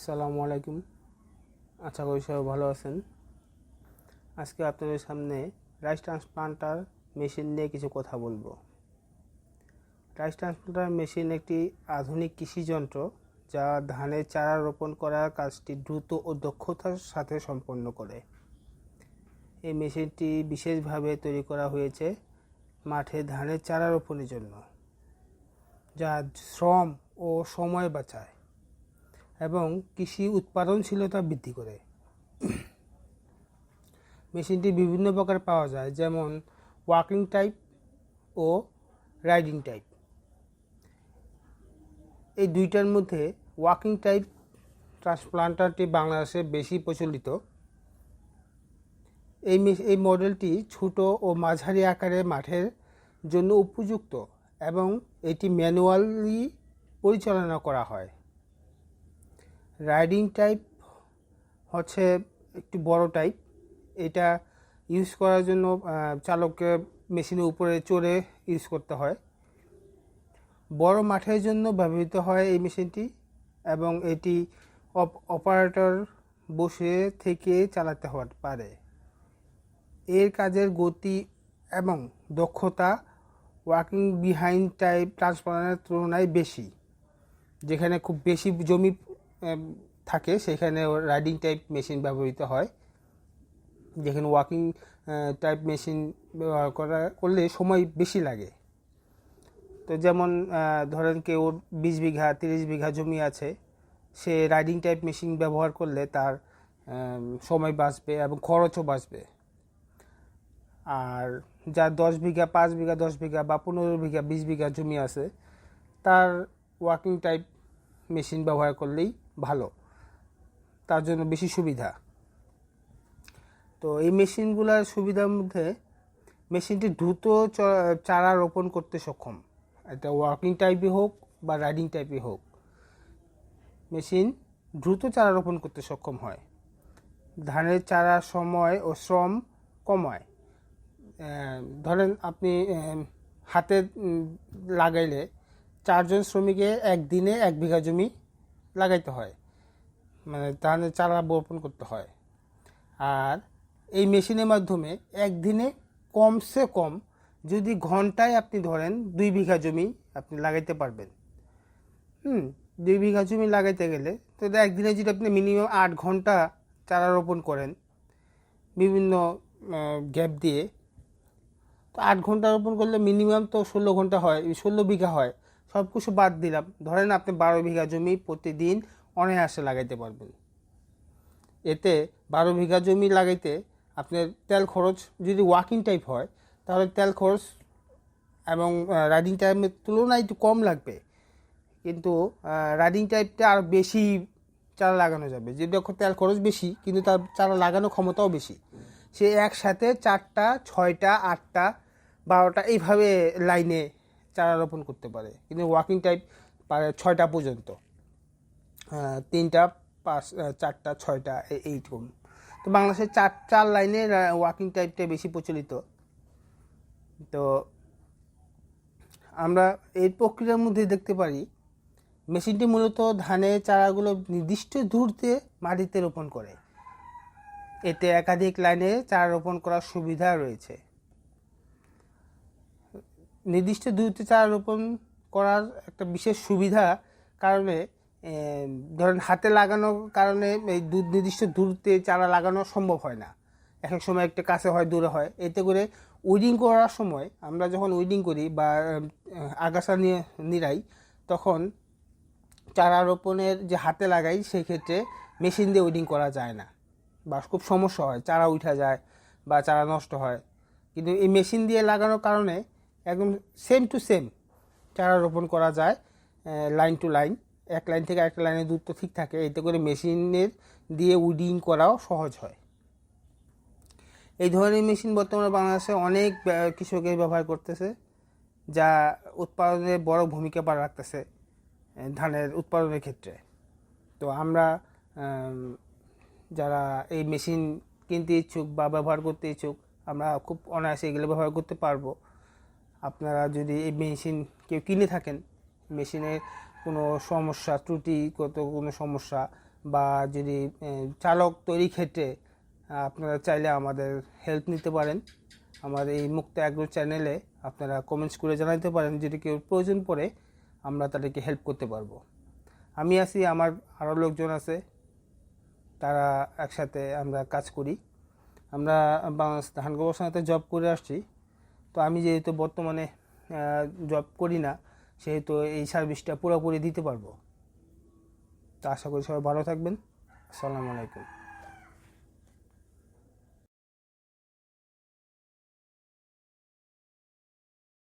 আসসালামু আলাইকুম। আচ্ছা করি সবাই ভালো আছেন। আজকে আপনাদের সামনে রাইস ট্রান্সপ্লান্টার মেশিন নিয়ে কিছু কথা বলব। রাইস ট্রান্সপ্লান্টার মেশিন একটি আধুনিক কৃষি যন্ত্র যা ধানের চারা রোপণ করার কাজটি দ্রুত ও দক্ষতার সাথে সম্পন্ন করে। এই মেশিনটি বিশেষভাবে তৈরি করা হয়েছে মাঠে ধানের চারা রোপণের জন্য, যা শ্রম ও সময় বাঁচায়। এবং কৃষি উৎপাদনশীলতা বৃদ্ধি করে। মেশিনটি বিভিন্ন প্রকার পাওয়া যায়, যেমন ওয়াকিং টাইপ ও রাইডিং টাইপ। এই দুইটার মধ্যে ওয়াকিং টাইপ ট্রান্সপ্লান্টারটি বাংলাদেশে বেশি প্রচলিত। এই এই মডেলটি ছোট ও মাঝারি আকারে মাঠের জন্য উপযুক্ত এবং এটি ম্যানুয়ালি পরিচালনা করা হয়। রাইডিং টাইপ হচ্ছে একটু বড় টাইপ। এটা ইউজ করার জন্য চালককে মেশিনের উপরে চড়ে ইউজ করতে হয়। বড় মাঠের জন্য ব্যবহৃত হয় এই মেশিনটি এবং এটি অপ- অপারেটর বসে থেকে চালাতে পারে। এর কাজের গতি এবং দক্ষতা ওয়ার্কিং বিহাইন্ড টাইপ ট্রান্সফারের তুলনায় বেশি, যেখানে খুব বেশি জমি থাকে। সেখানে রাইডিং টাইপ মেশিন ব্যবহৃত হয়। যেখানে ওয়াকিং টাইপ মেশিন ব্যবহার করা, করলে সময় বেশি লাগে। তো যেমন ধরেন কেউ বিশ বিঘা, তিরিশ বিঘা জমি আছে, সে রাইডিং টাইপ মেশিন ব্যবহার করলে তার সময় বাঁচবে এবং খরচও বাঁচবে। আর যার দশ বিঘা, পাঁচ বিঘা, দশ বিঘা বা পনেরো বিঘা, বিশ বিঘা জমি আছে, তার ওয়াকিং টাইপ মেশিন ব্যবহার করলেই ভালো। তার জন্য বেশি সুবিধা। তো এই মেশিনগুলোর সুবিধার মধ্যে মেশিনটি দ্রুত চারা রোপণ করতে সক্ষম। এটা ওয়ার্কিং টাইপই হোক বা রাইডিং টাইপই হোক। মেশিন দ্রুত চারা রোপণ করতে সক্ষম হয়। ধানের চারা সময় ও শ্রম কমায় ধরেন আপনি হাতে লাগাইলে চারজন শ্রমিকে একদিনে এক বিঘা জমি লাগাইতে হয়। মানে ধানের চারা বপন করতে হয়। আর এই মেশিনের মাধ্যমে একদিনে কমসে কম যদি ঘন্টায় আপনি ধরেন দুই বিঘা জমি আপনি লাগাইতে পারবেন। হুম, দুই বিঘা জমি লাগাইতে গেলে তো একদিনে যদি আপনি মিনিমাম আট ঘণ্টা চারা রোপণ করেন, বিভিন্ন গ্যাপ দিয়ে, তো আট ঘণ্টা রোপণ করলে মিনিমাম তো ষোলো ঘণ্টা হয়, ষোলো বিঘা হয়। সব কিছু বাদ দিলাম। ধরেন আপনি বারো বিঘা জমি প্রতিদিন অনায়াসে লাগাইতে পারবেন। এতে বারো বিঘা জমি লাগাইতে আপনার তেল খরচ যদি ওয়াকিং টাইপ হয়, তাহলে তেল খরচ এবং রাইডিং টাইমের তুলনায় একটু কম লাগবে। কিন্তু রাইডিং টাইপটা আর বেশি চারা লাগানো যাবে। যদি এখন তেল খরচ বেশি, কিন্তু তার চারা লাগানোর ক্ষমতাও বেশি। সে একসাথে চারটা, ছয়টা, আটটা, বারোটা, এইভাবে লাইনে চারা রোপণ করতে পারে। কিন্তু ওয়াকিং টাইপ ছয়টা পর্যন্ত। আহ, তিনটা পাঁচ চারটা ছয়টা এইরকম। তো বাংলাদেশের চার চার লাইনে ওয়াকিং টাইপটা বেশি প্রচলিত। তো আমরা এই প্রক্রিয়ার মধ্যে দেখতে পারি মেশিনটি মূলত ধানের চারাগুলো নির্দিষ্ট দূরত্বে মাটিতে রোপণ করে। এতে একাধিক লাইনে চারা রোপণ করার সুবিধা রয়েছে। নির্দিষ্ট দূরত্বে চারা রোপণ করার একটা বিশেষ সুবিধা কারণে ধরেন হাতে লাগানোর কারণে এই নির্দিষ্ট দূরত্বে চারা লাগানো সম্ভব হয় না। এক এক সময় একটা কাছে হয়, দূরে হয়। এতে করে উইডিং করার সময় আমরা যখন উইডিং করি বা আগাছা নিয়ে নিরাই তখন চারা রোপণের যে হাতে লাগাই, সেই ক্ষেত্রে মেশিন দিয়ে উইডিং করা যায় না বা খুব সমস্যা হয়। চারা উঠা যায় বা চারা নষ্ট হয়। কিন্তু এই মেশিন দিয়ে লাগানোর কারণে একদম সেম টু সেম চারা রোপণ করা যায় লাইন টু লাইন এক লাইন থেকে একটা লাইনের দূরত্ব ঠিক থাকে, এতে করে মেশিনের দিয়ে উইডিং করাও সহজ হয়। এই ধরনের মেশিন বর্তমানে বাংলাদেশে অনেক কৃষকের ব্যবহার করতেছে, যা উৎপাদনে বড় ভূমিকা পালন রাখতেছে ধানের উৎপাদনের ক্ষেত্রে। তো আমরা যারা এই মেশিন কিনতে ইচ্ছুক বা ব্যবহার করতে ইচ্ছুক, আমরা খুব অনায়াসে এগুলো ব্যবহার করতে পারব। আপনারা যদি এই মেশিন কেউ কিনে থাকেন, মেশিনের কোনো সমস্যা, ত্রুটিগত কোনো সমস্যা বা যদি চালক তৈরি ক্ষেত্রে আপনারা চাইলে আমাদের হেল্প নিতে পারেন। আমার এই মুক্ত অ্যাগ্রো চ্যানেলে আপনারা কমেন্টস করে জানাতে পারেন, যদি কেউ প্রয়োজন পড়ে আমরা তাদেরকে হেল্প করতে পারব। আমি আছি, আমার আরও লোকজন আছে, তারা একসাথে আমরা কাজ করি। আমরা বাংলাদেশ ধান গবেষণাতে জব করে আসছি। তো আমি যেহেতু বর্তমানে জব করি না, সেহেতু এই সার্ভিসটা পুরোপুরি দিতে পারব। তো আশা করি সবাই ভালো থাকবেন। আসসালামু আলাইকুম।